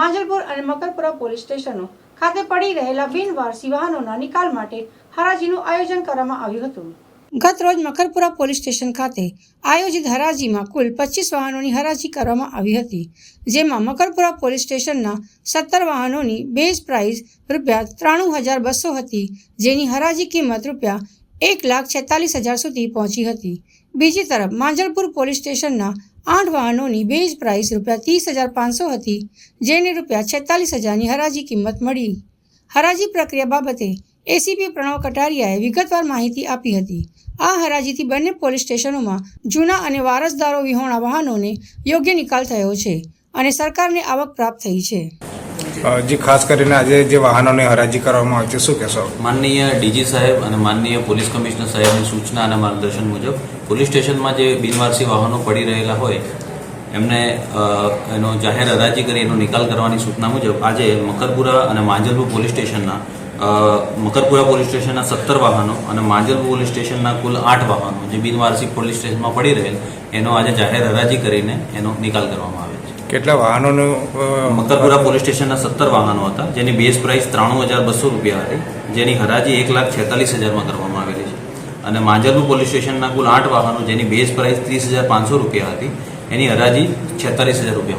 માંજલપુર અને મકરપુરા પોલીસ સ્ટેશનો ખાતે પડી રહેલા બિનવારસી વાહનોના નિકાલ માટે હરાજીનું આયોજન કરવામાં આવ્યું હતું. ગત રોજ મકરપુરા પોલીસ સ્ટેશન ખાતે આયોજિત હરાજીમાં કુલ પચીસ વાહનોની હરાજી કરવામાં આવી હતી, જેમાં મકરપુરા પોલીસ સ્ટેશનના સત્તર વાહનોની બેઝ પ્રાઇસ રૂપિયા ત્રાણું હજાર બસો હતી, જેની હરાજી કિંમત રૂપિયા એક લાખ છેતાલીસ હજાર સુધી પહોંચી હતી. બીજી તરફ માંજલપુર પોલીસ સ્ટેશનના આઠ વાહનોની બેઝ પ્રાઇસ રૂપિયા ત્રીસ હજાર પાંચસો હતી, જેની રૂપિયા છેતાલીસ હજારની હરાજી કિંમત મળી. હરાજી પ્રક્રિયા બાબતે એસીપી પ્રણવ કટારિયાએ વિગતવાર માહિતી આપી હતી. આ હરાજીથી બંને પોલીસ સ્ટેશનોમાં જૂના અને વારસદારો વિહોણા વાહનોને યોગ્ય નિકાલ થયો છે અને સરકારને આવક પ્રાપ્ત થઈ છે. જે ખાસ કરીને આજે જે વાહનોની હરાજી કરવામાં આવી છે, શું કહેશો? માનનીય ડીજી સાહેબ અને માનનીય પોલીસ કમિશનર સાહેબની સૂચના અને માર્ગદર્શન મુજબ પોલીસ સ્ટેશનમાં જે બિનવારસી વાહનો પડી રહેલા હોય, એમને એનો જાહેર હરાજી કરી, એનો નિકાલ કરવાની સૂચના મુજબ આજે મકરપુરા અને માંજલપુર પોલીસ સ્ટેશનના મકરપુરા પોલીસ સ્ટેશનના સત્તર વાહનો અને માંજલપુર પોલીસ સ્ટેશનના કુલ આઠ વાહનો, જે બિનવારસી પોલીસ સ્ટેશનમાં પડી રહેલ, એનો આજે જાહેર હરાજી કરીને એનો નિકાલ કરવામાં આવે છે. કેટલા વાહનોનું મકરપુરા પોલીસ સ્ટેશનના સત્તર વાહનો હતા, જેની બેઝ પ્રાઇસ ત્રાણું હજાર બસો રૂપિયા હતી, જેની હરાજી એક લાખ છેતાલીસ હજારમાં કરવામાં આવેલી છે. અને માંજરપુર પોલીસ સ્ટેશનના કુલ આઠ વાહનો, જેની બેઝ પ્રાઇસ ત્રીસ હજાર પાંચસો રૂપિયા હતી, એની હરાજી છેતાલીસ હજાર રૂપિયામાં